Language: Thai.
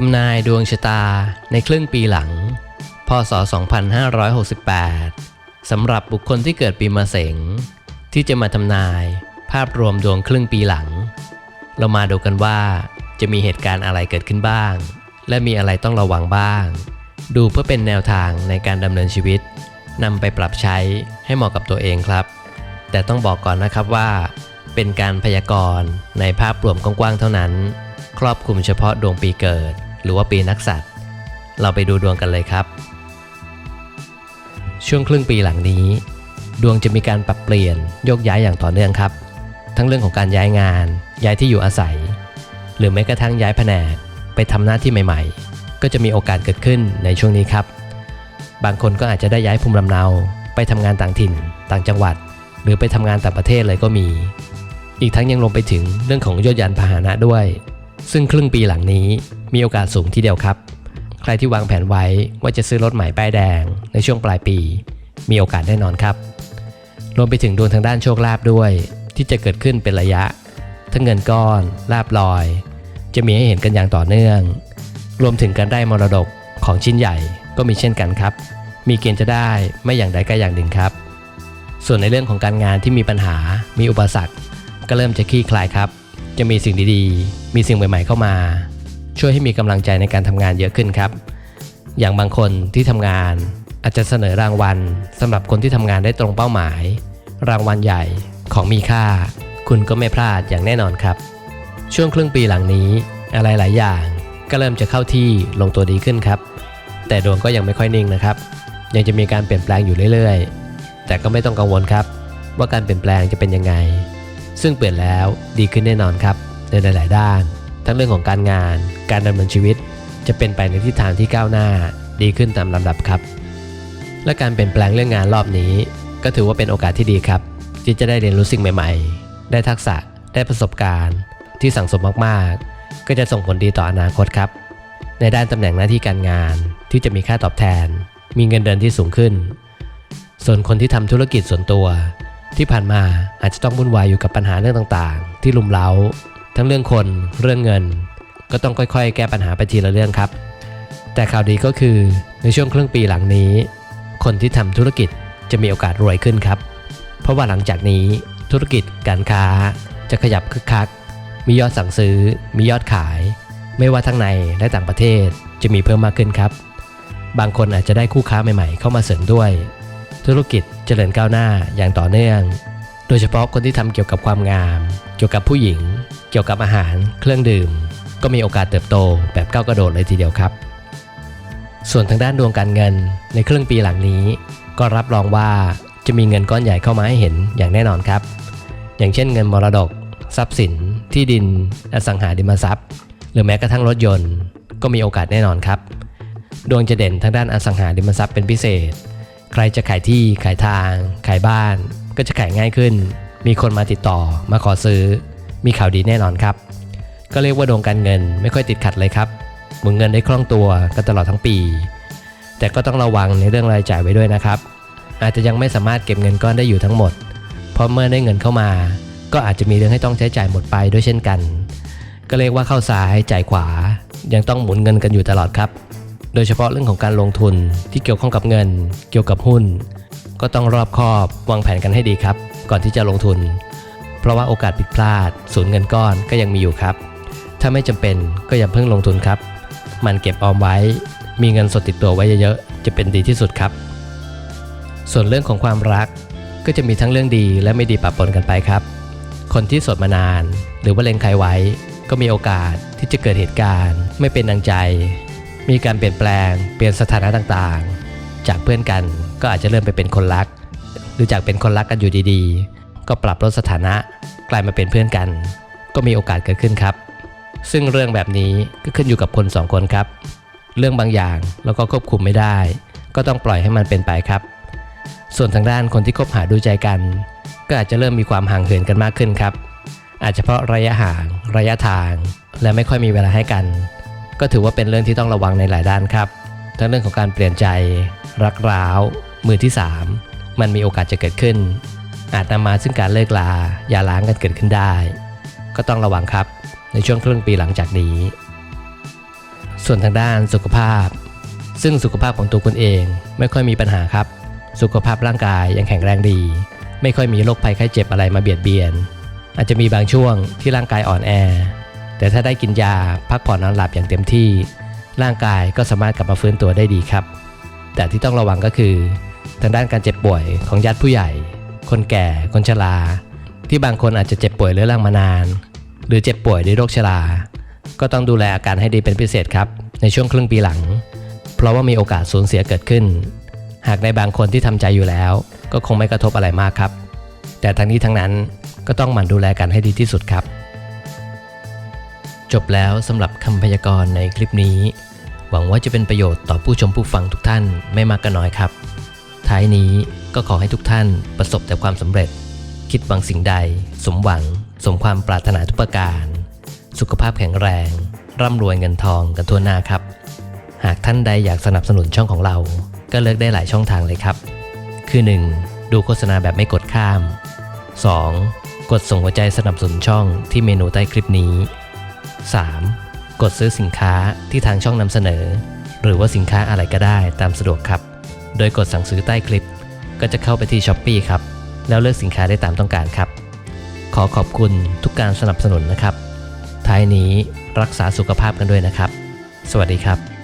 ทำนายดวงชะตาในครึ่งปีหลัง พศ 2568 สำหรับบุคคลที่เกิดปีมะเสงที่จะมาทำนายภาพรวมดวงครึ่งปีหลัง เรามาดูกันว่าจะมีเหตุการณ์อะไรเกิดขึ้นบ้าง และมีอะไรต้องระวังบ้าง ดูเพื่อเป็นแนวทางในการดำเนินชีวิตนำไปปรับใช้ให้เหมาะกับตัวเองครับ แต่ต้องบอกก่อนนะครับว่า เป็นการพยากรณ์ในภาพรวมกว้างๆเท่านั้น ครอบคลุมเฉพาะดวงปีเกิด หรือว่าปีนักษัตริย์เราไปดูดวงกันเลยครับ ช่วงครึ่งปีหลังนี้ ดวงจะมีการปรับเปลี่ยนโยกย้ายอย่างต่อเนื่องครับ ทั้งเรื่องของการย้ายงาน ย้ายที่อยู่อาศัย หรือแม้กระทั่งย้ายแผนกไปทำหน้าที่ใหม่ ๆ ก็จะมีโอกาสเกิดขึ้นในช่วงนี้ครับ บางคนก็อาจจะได้ย้ายภูมิลำเนา ไปทำงานต่างถิ่น ต่างจังหวัด หรือไปทำงานต่างประเทศเลยก็มี อีกทั้งยังลงไปถึงเรื่องของยศยานพาหนะด้วย ซึ่งครึ่งปีหลังนี้มีโอกาสสูงทีเดียวครับ ใครที่วางแผนไว้ว่าจะซื้อรถใหม่ป้ายแดงในช่วงปลายปี มีโอกาสแน่นอนครับ รวมไปถึงดวงทางด้านโชคลาภด้วย ที่จะเกิดขึ้นเป็นระยะ ทั้งเงินก้อนลาบลอย จะมีให้เห็นกันอย่างต่อเนื่อง รวมถึงการได้มรดกของชิ้นใหญ่ก็มีเช่นกันครับ มีเกณฑ์จะได้ไม่อย่างใดก็อย่างหนึ่งครับ ส่วนในเรื่องของการงานที่มีปัญหา มีอุปสรรค ก็เริ่มจะคลี่คลายครับ จะมีสิ่งดีๆ มีสิ่งใหม่ๆเข้ามา ช่วยให้มีกำลังใจในการทำงานเยอะขึ้นครับ อย่างบางคนที่ทำงานอาจจะเสนอรางวัลสำหรับคนที่ทำงานได้ตรงเป้าหมาย รางวัลใหญ่ของมีค่า คุณก็ไม่พลาดอย่างแน่นอนครับ ช่วงครึ่งปีหลังนี้อะไรหลายอย่างก็เริ่มจะเข้าที่ลงตัวดีขึ้นครับ แต่ดวงก็ยังไม่ค่อยนิ่งนะครับ ยังจะมีการเปลี่ยนแปลงอยู่เรื่อยๆ แต่ก็ไม่ต้องกังวลครับ ว่าการเปลี่ยนแปลงจะเป็นยังไง ซึ่งเปลี่ยนแล้วดีขึ้นแน่นอนครับ ในหลาย ๆ ด้าน ทั้งเรื่องของการงาน การดำเนินชีวิต จะเป็นไปในทิศทางที่ก้าวหน้า ดีขึ้นตามลำดับครับ และการเปลี่ยนแปลงเรื่องงานรอบนี้ ก็ถือว่าเป็นโอกาสที่ดีครับ ที่จะได้เรียนรู้สิ่งใหม่ ๆ ได้ทักษะได้ประสบการณ์ ที่สั่งสมมาก ๆ ก็จะส่งผลดีต่ออนาคตครับ ในด้านตำแหน่งหน้าที่การงานที่จะมีค่าตอบแทน มีเงินเดือนที่สูงขึ้น ส่วนคนที่ทำธุรกิจส่วนตัว ที่ผ่านมาอาจจะต้องวุ่นวายอยู่กับปัญหาเรื่องต่างๆ ที่ลุมเล้า ทั้งเรื่องคนเรื่องเงิน ก็ต้องค่อยๆ แก้ปัญหาไปทีละเรื่องครับ แต่ข่าวดีก็คือในช่วงครึ่งปีหลังนี้ คนที่ทำธุรกิจจะมีโอกาสรวยขึ้นครับ เพราะว่าหลังจากนี้ธุรกิจการค้าจะขยับคึกคัก มียอดสั่งซื้อ มียอดขาย ไม่ว่าทั้งในและต่างประเทศจะมีเพิ่มมากขึ้นครับ บางคนอาจจะได้คู่ค้าใหม่ๆ เข้ามาเสริมด้วย ธุรกิจเจริญก้าวหน้าอย่างต่อเนื่อง โดยเฉพาะคนที่ทำเกี่ยวกับความงาม เกี่ยวกับผู้หญิง เกี่ยวกับอาหาร เครื่องดื่ม ก็มีโอกาสเติบโตแบบก้าวกระโดดเลยทีเดียวครับ ส่วนทางด้านดวงการเงินในครึ่งปีหลังนี้ ก็รับรองว่าจะมีเงินก้อนใหญ่เข้ามาให้เห็นอย่างแน่นอนครับ อย่างเช่นเงินมรดก ทรัพย์สิน ที่ดิน อสังหาริมทรัพย์ หรือแม้กระทั่งรถยนต์ ก็มีโอกาสแน่นอนครับ ดวงจะเด่นทางด้านอสังหาริมทรัพย์เป็นพิเศษ ใครจะขายที่ขายทาง ขายบ้าน ก็จะขายง่ายขึ้น มีคนมาติดต่อ มาขอซื้อ มีข่าวดีแน่นอนครับ ก็เรียกว่าดวงการเงินไม่ค่อยติดขัดเลยครับหมุนเงินได้คล่องตัวกันตลอดทั้งปี แต่ก็ต้องระวังในเรื่องรายจ่ายไว้ด้วยนะครับ อาจจะยังไม่สามารถเก็บเงินก้อนได้อยู่ทั้งหมด เพราะเมื่อได้เงินเข้ามา ก็อาจจะมีเรื่องให้ต้องใช้จ่ายหมดไปด้วยเช่นกัน ก็เรียกว่าเข้าซ้ายจ่ายขวา ยังต้องหมุนเงินกันอยู่ตลอดครับ โดยเฉพาะเรื่องของการลงทุนที่เกี่ยวข้องกับเงิน เกี่ยวกับหุ้น ก็ต้องรอบคอบวางแผนกันให้ดีครับ ก่อนที่จะลงทุน เพราะว่าโอกาสผิดพลาด สูญเงินก้อนก็ยังมีอยู่ครับ ถ้าไม่จำเป็นก็อย่าเพิ่งลงทุนครับมันเก็บออมไว้ มีเงินสดติดตัวไว้เยอะๆจะเป็นดีที่สุดครับ ส่วนเรื่องของความรักก็จะมีทั้งเรื่องดีและไม่ดีปะปนกันไปครับ คนที่โสดมานาน หรือว่าเล็งใครไว้ ก็มีโอกาสที่จะเกิดเหตุการณ์ ไม่เป็นดังใจ มีการเปลี่ยนแปลง เปลี่ยนสถานะต่างๆ จากเพื่อนกันก็อาจจะเริ่มไปเป็นคนรัก หรือจากเป็นคนรักกันอยู่ดีๆ ก็ปรับลดสถานะกลายมาเป็นเพื่อนกัน ก็มีโอกาสเกิดขึ้นครับ ซึ่งเรื่องแบบนี้ก็ขึ้นอยู่กับคนสองคนครับ เรื่องบางอย่างเราก็ควบคุมไม่ได้ ก็ต้องปล่อยให้มันเป็นไปครับ ส่วนทางด้านคนที่คบหาดูใจกัน ก็อาจจะเริ่มมีความห่างเหินกันมากขึ้นครับ อาจจะเพราะระยะห่าง ระยะทาง และไม่ค่อยมีเวลาให้กัน ก็ถือว่าเป็นเรื่องที่ต้องระวังในหลายด้านครับ ทั้งเรื่องของการเปลี่ยนใจ รักร้าว มือที่ 3 มันมีโอกาสจะเกิดขึ้น อาจนำมาซึ่งการเลิกลาอย่าล้างกันเกิดขึ้นได้ ก็ต้องระวังครับในช่วงครึ่งปีหลังจากนี้สส่วนทางด้านสุขภาพ ซึ่งสุขภาพของตัวคุณเองไม่ค่อยมีปัญหาครับ สุขภาพร่างกายยังแข็งแรงดี ไม่ค่อยมีโรคภัยไข้เจ็บอะไรมาเบียดเบียน อาจจะมีบางช่วงที่ร่างกายอ่อนแอ แต่ถ้าได้กินยาพักผ่อนนอนหลับอย่างเต็มที่ ร่างกายก็สามารถกลับมาฟื้นตัวได้ดีครับ แต่ที่ต้องระวังก็คือ ทางด้านการเจ็บป่วยของญาติผู้ใหญ่ คนแก่ คนชรา ที่บางคนอาจจะเจ็บป่วยเรื้อรังมานาน หรือเจ็บป่วยด้วยโรคชรา ก็ต้องดูแลอาการให้ดีเป็นพิเศษครับ ในช่วงครึ่งปีหลัง เพราะว่ามีโอกาสสูญเสียเกิดขึ้น หากในบางคนที่ทำใจอยู่แล้ว ก็คงไม่กระทบอะไรมากครับ แต่ทั้งนี้ทั้งนั้นก็ต้องหมั่นดูแลกันให้ดีที่สุดครับ จบแล้วสำหรับคำพยากรณ์ในคลิปนี้ หวังว่าจะเป็นประโยชน์ต่อผู้ชมผู้ฟังทุกท่านไม่มากก็น้อยครับ ท้ายนี้ก็ขอให้ทุกท่านประสบแต่ความสำเร็จ คิดหวังสิ่งใด สมหวัง สมความปรารถนาทุกประการ สุขภาพแข็งแรง ร่ำรวยเงินทองกันทั่วหน้าครับ หากท่านใดอยากสนับสนุนช่องของเรา ก็เลือกได้หลายช่องทางเลยครับ คือ 1. ดูโฆษณาแบบไม่กดข้าม 2. กดส่งหัวใจสนับสนุนช่องที่เมนูใต้คลิปนี้ 3. กดซื้อสินค้าที่ทางช่องนำเสนอ หรือว่าสินค้าอะไรก็ได้ตามสะดวกครับ โดยกดสั่งซื้อใต้คลิป ก็จะเข้าไปที่ s h อ p e e ครับ แล้วเลือกสินค้าได้ตามต้องการครับ ขอขอบคุณทุกการสนับสนุนนะครับ ท้ายนี้รักษาสุขภาพกันด้วยนะครับ สวัสดีครับ